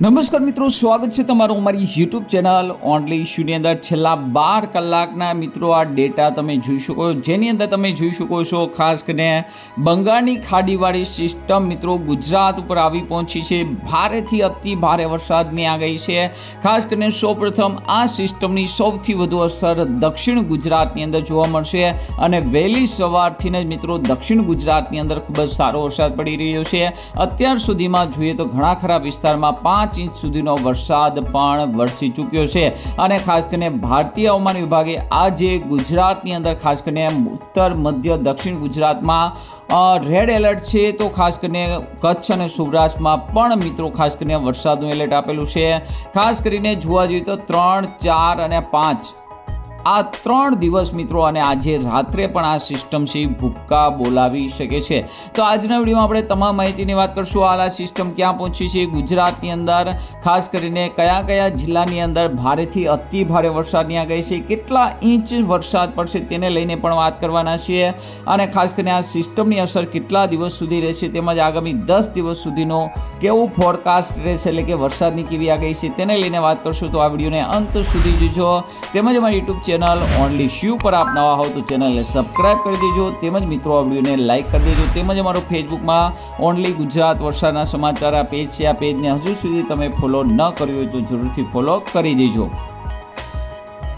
નમસ્કાર મિત્રો, સ્વાગત છે તમારું અમારી યુટ્યુબ ચેનલ ઓનલી ઇશ્યુની અંદર. છેલ્લા બાર કલાકના મિત્રો, આ ડેટા તમે જોઈ શકો જેની અંદર તમે જોઈ શકો છો, ખાસ કરીને બંગાળની ખાડીવાળી સિસ્ટમ મિત્રો, ગુજરાત ઉપર આવી પહોંચી છે. ભારેથી અતિ ભારે વરસાદની આગાહી છે. ખાસ કરીને સૌપ્રથમ આ સિસ્ટમની સૌથી વધુ અસર દક્ષિણ ગુજરાતની અંદર જોવા મળશે અને વહેલી સવારથી જ મિત્રો, દક્ષિણ ગુજરાતની અંદર ખૂબ જ સારો વરસાદ પડી રહ્યો છે. અત્યાર સુધીમાં જોઈએ તો ઘણા ખરા વિસ્તારમાં પાંચ ઇંચ સુધીનો વરસાદ પણ વરસી ચૂક્યો છે. અને ખાસ કરીને ભારતીય હવામાન વિભાગે આજે ગુજરાતની અંદર ખાસ કરીને ઉત્તર, મધ્ય, દક્ષિણ ગુજરાતમાં રેડ એલર્ટ છે. તો ખાસ કરીને કચ્છ અને સૌરાષ્ટ્રમાં પણ મિત્રો ખાસ કરીને વરસાદનું એલર્ટ આપેલું છે. ખાસ કરીને જોવા જઈએ તો ત્રણ, ચાર અને પાંચ આ ત્રણ દિવસ મિત્રો અને આજે રાત્રે પણ આ સિસ્ટમ છે ભૂક્કા બોલાવી શકે છે. તો આજના વિડીયોમાં આપણે તમામ માહિતીની વાત કરશું. હાલ આ સિસ્ટમ ક્યાં પહોંચી છે? ગુજરાતની અંદર, ખાસ કરીને કયા કયા જિલ્લાની અંદર ભારેથી અતિ ભારે વરસાદની આગાહી છે? કેટલા ઇંચ વરસાદ પડશે તેને લઈને પણ વાત કરવાના છીએ. અને ખાસ કરીને આ સિસ્ટમની અસર કેટલા દિવસ સુધી રહેશે તેમજ આગામી દસ દિવસ સુધીનો કેવું ફોરકાસ્ટ રહેશે? એટલે કે વરસાદની કેવી આગાહી છે તેને લઈને વાત કરશું. તો આ વિડીયોને અંત સુધી જોજો. તેમજ અમારી યુટ્યુબ ચેનલ ઓનલી શ્યુ પર આપ નવા હોવ તો ચેનલને સબસ્ક્રાઇબ કરી દેજો. તેમજ મિત્રો, આ વિડીયોને લાઇક કરી દેજો. તેમજ અમારો ફેસબુકમાં ઓનલી ગુજરાત વરસાદના સમાચાર આ પેજ છે. આ પેજને હજુ સુધી તમે ફોલો ન કર્યું હોય તો જરૂરથી ફોલો કરી દેજો.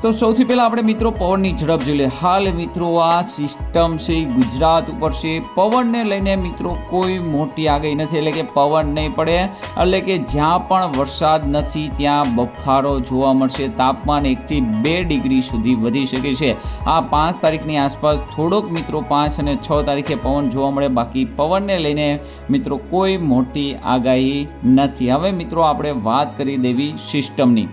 તો સૌથી પહેલાં આપણે મિત્રો પવનની ઝડપ જોઈ લઈએ હાલ મિત્રો આ સિસ્ટમ છે ગુજરાત ઉપર છે. પવનને લઈને મિત્રો કોઈ મોટી આગાહી નથી. એટલે કે પવન નહીં પડે. એટલે કે જ્યાં પણ વરસાદ નથી, ત્યાં બફારો જોવા મળશે. તાપમાન એકથી બે ડિગ્રી સુધી વધી શકે છે. આ પાંચ તારીખની આસપાસ થોડોક મિત્રો પાંચ અને છ તારીખે પવન જોવા મળે. બાકી પવનને લઈને મિત્રો કોઈ મોટી આગાહી નથી. હવે મિત્રો આપણે વાત કરી દેવી સિસ્ટમની.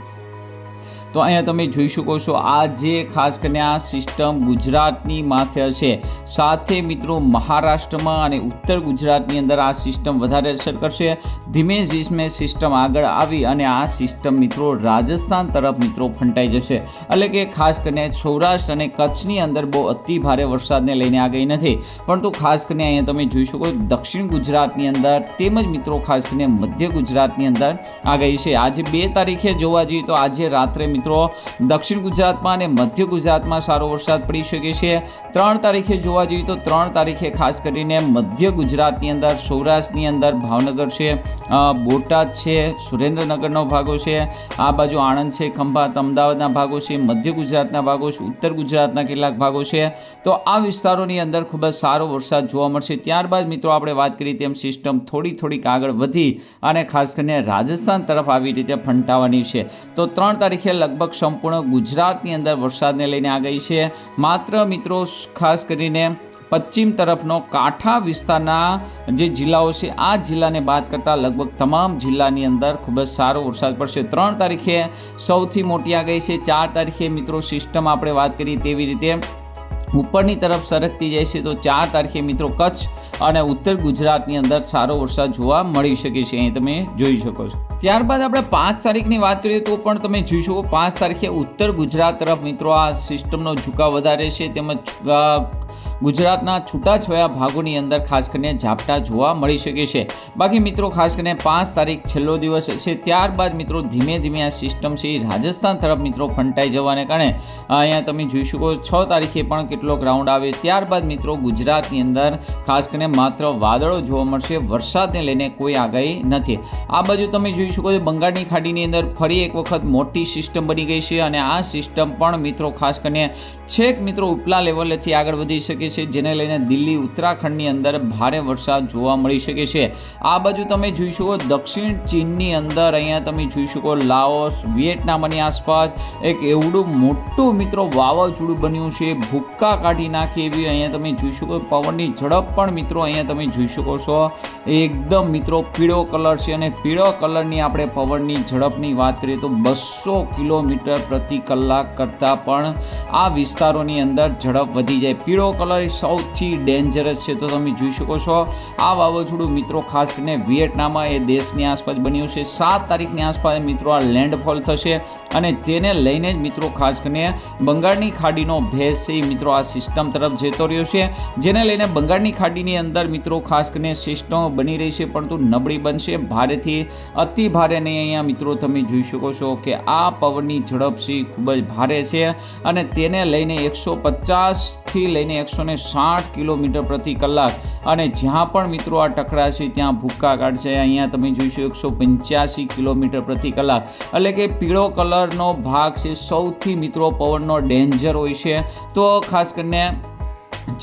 તો અહીંયા તમે જોઈ શકો છો, આ જે ખાસ કરીને આ સિસ્ટમ ગુજરાતની માથે છે સાથે મિત્રો મહારાષ્ટ્રમાં અને ઉત્તર ગુજરાતની અંદર આ સિસ્ટમ વધારે અસર કરશે. ધીમે ધીમે સિસ્ટમ આગળ આવી અને આ સિસ્ટમ મિત્રો રાજસ્થાન તરફ મિત્રો ફંટાઈ જશે. એટલે કે ખાસ કરીને સૌરાષ્ટ્ર અને કચ્છની અંદર બહુ અતિ ભારે વરસાદને લઈને આ ગઈ નથી. પરંતુ ખાસ કરીને અહીંયા તમે જોઈ શકો દક્ષિણ ગુજરાતની અંદર તેમજ મિત્રો ખાસ કરીને મધ્ય ગુજરાતની અંદર આ ગઈ છે. આજે બે તારીખે જોવા જઈએ તો આજે રાત્રે મિત્રો. દક્ષિણ ગુજરાતમાં અને મધ્ય ગુજરાતમાં સારો વરસાદ પડી શકે છે. ત્રણ તારીખે જોવા જઈએ તો ત્રણ તારીખે ખાસ કરીને મધ્ય ગુજરાતની અંદર, સૌરાષ્ટ્રની અંદર ભાવનગર છે બોટાદ છે, સુરેન્દ્રનગરનો ભાગો છે, આ બાજુ આણંદ છે, ખંભાત, અમદાવાદના ભાગો છે, મધ્ય ગુજરાતના ભાગો છે, ઉત્તર ગુજરાતના કેટલાક ભાગો છે. તો આ વિસ્તારોની અંદર ખૂબ જ સારો વરસાદ જોવા મળશે. ત્યારબાદ મિત્રો આપણે વાત કરી તેમ સિસ્ટમ થોડી થોડીક આગળ વધી અને ખાસ કરીને રાજસ્થાન તરફ આવી રીતે ફંટાવાની છે. તો ત્રણ તારીખે લગભગ સંપૂર્ણ ગુજરાતની અંદર વરસાદને લઈને આ ગઈ છે. માત્ર મિત્રો, ખાસ કરીને પશ્ચિમ તરફનો કાંઠા વિસ્તારના જે જિલ્લાઓ છે, આ જિલ્લાને બાદ કરતાં લગભગ તમામ જિલ્લાની અંદર ખૂબ જ સારો વરસાદ પડશે. ત્રણ તારીખે સૌથી મોટી આગાહી છે. ચાર તારીખે મિત્રો સિસ્ટમ આપણે વાત કરીએ તેવી રીતે ઉપરની તરફ સરકતી જાય છે, તો ચાર તારીખે મિત્રો કચ્છ અને ઉત્તર ગુજરાતની અંદર સારો વરસાદ જોવા મળી શકે છે. અહીં તમે જોઈ શકો છો. ત્યારબાદ આપણે પાંચ તારીખની વાત કરીએ તો પણ તમે જોઈ શકો પાંચ તારીખે ઉત્તર ગુજરાત તરફ મિત્રો આ સિસ્ટમનો ઝુકાવ વધારે છે તેમજ ગુજરાતના છૂટાછવાયા ભાગોની અંદર ખાસ કરીને ઝાપટા જોવા મળી શકે છે. બાકી મિત્રો, ખાસ કરીને પાંચ તારીખ છેલ્લો દિવસ છે, ત્યારબાદ મિત્રો ધીમે ધીમે આ સિસ્ટમ છે એ રાજસ્થાન તરફ મિત્રો ફંટાઈ જવાને કારણે અહીંયા તમે જોઈ શકો છ તારીખે પણ કેટલોક રાઉન્ડ આવે. ત્યારબાદ મિત્રો ગુજરાતની અંદર ખાસ કરીને માત્ર વાદળો જોવા મળશે, વરસાદને લઈને કોઈ આગાહી નથી. આ બાજુ તમે જોઈ શકો છો, બંગાળની ખાડીની અંદર ફરી એક વખત મોટી સિસ્ટમ બની ગઈ છે અને આ સિસ્ટમ પણ મિત્રો ખાસ કરીને છેક મિત્રો ઉપલા લેવલેથી આગળ વધી શકે છે, જેને લઈને દિલ્હી, ઉત્તરાખંડની અંદર ભારે વરસાદ જોવા મળી શકે છે. આ બાજુ તમે જોઈ શકો દક્ષિણ ચીનની અંદર અહીંયા તમે જોઈ શકો લાઓસ વિયેટનામની આસપાસ એક એવડું મોટું મિત્રો વાવાઝોડું બન્યું છે. ભૂક્કા કાઢી નાખે એવી અહીંયા તમે જોઈ શકો, પવનની ઝડપ પણ મિત્રો અહીંયા તમે જોઈ શકો છો. એકદમ મિત્રો પીળો કલર છે અને પીળો કલરની આપણે પવનની ઝડપની વાત કરીએ તો બસો કિલોમીટર પ્રતિ કલાક કરતાં પણ આ વિસ્તારોની અંદર ઝડપ વધી જાય. પીળો કલર અંદર સૌથી ડેન્જરસ છે તો તમે જોઈ શકો છો. આ વાવાઝોડું મિત્રો ખાસ કરીને વિયેટનામ એ દેશની આસપાસ બન્યું છે. સાત તારીખની આસપાસ મિત્રો આ લેન્ડફોલ થશે અને તેને લઈને જ મિત્રો ખાસ કરીને બંગાળની ખાડીનો ભેસ છે મિત્રો આ સિસ્ટમ તરફ જતો રહ્યો છે. જેને લઈને બંગાળની ખાડીની અંદર મિત્રો ખાસ કરીને સિસ્ટમ બની રહી છે, પરંતુ નબળી બનશે. ભારેથી અતિ ભારે નહીં, અહીંયા મિત્રો તમે જોઈ શકો છો કે આ પવનની ઝડપ છે ખૂબ જ ભારે છે અને તેને લઈને એકસો પચાસથી લઈને એકસો ને સાઠ કિલોમીટર પ્રતિ કલાક. અને જ્યાં પણ મિત્રો આ ટકરાશે ત્યાં ભૂક્કા કાઢશે. અહીંયા તમે જોઈશો એકસો પંચ્યાસી કિલોમીટર પ્રતિ કલાક. એટલે કે પીળો કલરનો ભાગ છે. સૌથી મિત્રો પવનનો ડેન્જર હોય છે. તો ખાસ કરીને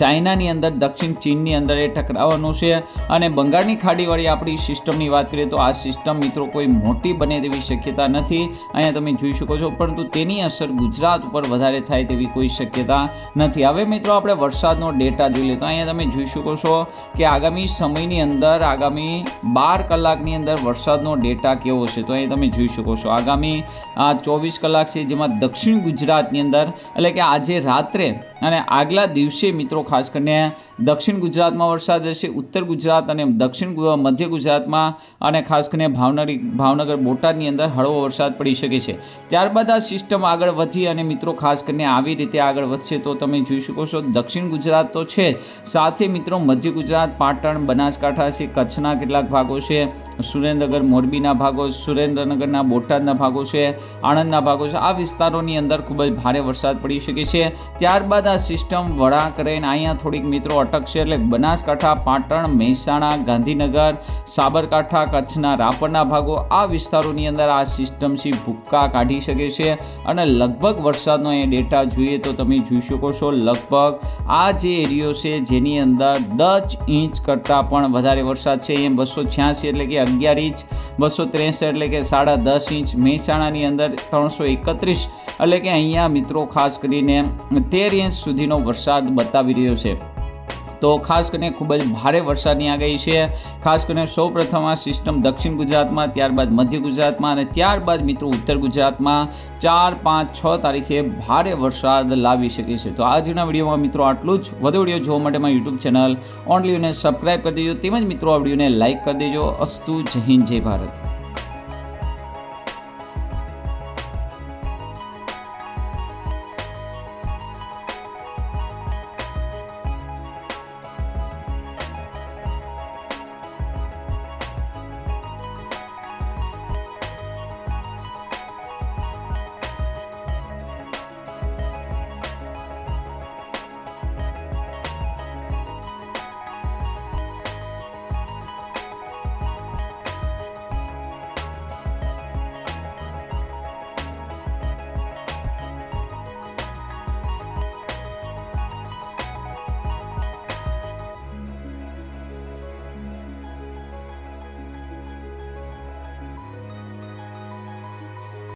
ચાઇનાની અંદર, દક્ષિણ ચીનની અંદર એ ટકરાવાનું છે અને બંગાળની ખાડીવાળી આપણી સિસ્ટમની વાત કરીએ તો આ સિસ્ટમ મિત્રો કોઈ મોટી બને તેવી શક્યતા નથી. અહીંયા તમે જોઈ શકો છો, પરંતુ તેની અસર ગુજરાત ઉપર વધારે થાય તેવી કોઈ શક્યતા નથી. હવે મિત્રો આપણે વરસાદનો ડેટા જોઈ લઈએ તો અહીંયા તમે જોઈ શકો છો કે આગામી સમયની અંદર, આગામી બાર કલાકની અંદર વરસાદનો ડેટા કેવો છે. તો અહીં તમે જોઈ શકો છો, આગામી ચોવીસ કલાક છે જેમાં દક્ષિણ ગુજરાતની અંદર એટલે કે આજે રાત્રે અને આગલા દિવસે મિત્રો ખાસ કરીને દક્ષિણ ગુજરાતમાં વરસાદ રહેશે, ઉત્તર ગુજરાત અને દક્ષિણ મધ્ય ગુજરાતમાં અને ખાસ કરીને ભાવનગર ભાવનગર, બોટાદની અંદર હળવો વરસાદ પડી શકે છે. ત્યારબાદ આ સિસ્ટમ આગળ વધી અને મિત્રો ખાસ કરીને આવી રીતે આગળ વધશે તો તમે જોઈ શકો છો દક્ષિણ ગુજરાત તો છે. સાથે મિત્રો મધ્ય ગુજરાત, પાટણ, બનાસકાંઠા છે, કચ્છના કેટલાક ભાગો છે, સુરેન્દ્રનગર, મોરબીના ભાગો, સુરેન્દ્રનગરના, બોટાદના ભાગો છે, આણંદના ભાગો છે. આ વિસ્તારોની અંદર ખૂબ જ ભારે વરસાદ પડી શકે છે. ત્યારબાદ આ સિસ્ટમ વળાંક રહીને અહીંયા થોડીક મિત્રો અટકશે એટલે બનાસકાંઠા, પાટણ, મહેસાણા, ગાંધીનગર, સાબરકાંઠા, કચ્છના રાપરના ભાગો આ વિસ્તારોની અંદર આ સિસ્ટમથી ભૂક્કા કાઢી શકે છે અને લગભગ વરસાદનો એ ડેટા જોઈએ તો તમે જોઈ શકો છો લગભગ આ જે એરિયો છે જેની અંદર દસ ઇંચ કરતાં પણ વધારે વરસાદ છે. એ બસો છ્યાસી એટલે કે અગિયાર ઇંચ, બસો ત્રેસઠ એટલે કે સાડા દસ ઇંચ, મહેસાણાની અંદર ત્રણસો એકત્રીસ એટલે કે અહીંયા મિત્રો ખાસ કરીને તેર ઇંચ સુધીનો વરસાદ બતાવી રહ્યો છે. તો ખાસ કરીને ખૂબ જ ભારે વરસાદની આગાહી છે. ખાસ કરીને સૌ પ્રથમ આ સિસ્ટમ દક્ષિણ ગુજરાતમાં, ત્યારબાદ મધ્ય ગુજરાતમાં અને ત્યારબાદ મિત્રો ઉત્તર ગુજરાતમાં ચાર, પાંચ, છ તારીખે ભારે વરસાદ લાવી શકે છે. તો આજના વિડીયોમાં મિત્રો આટલું જ. વધુ વીડિયો જોવા માટે મારી યુટ્યુબ ચેનલ ઓનલીઓને સબસ્ક્રાઈબ કરી દેજો. તેમજ મિત્રો આ વિડીયોને લાઇક કરી દેજો. અસ્તુ જય હિન્દ, જય ભારત.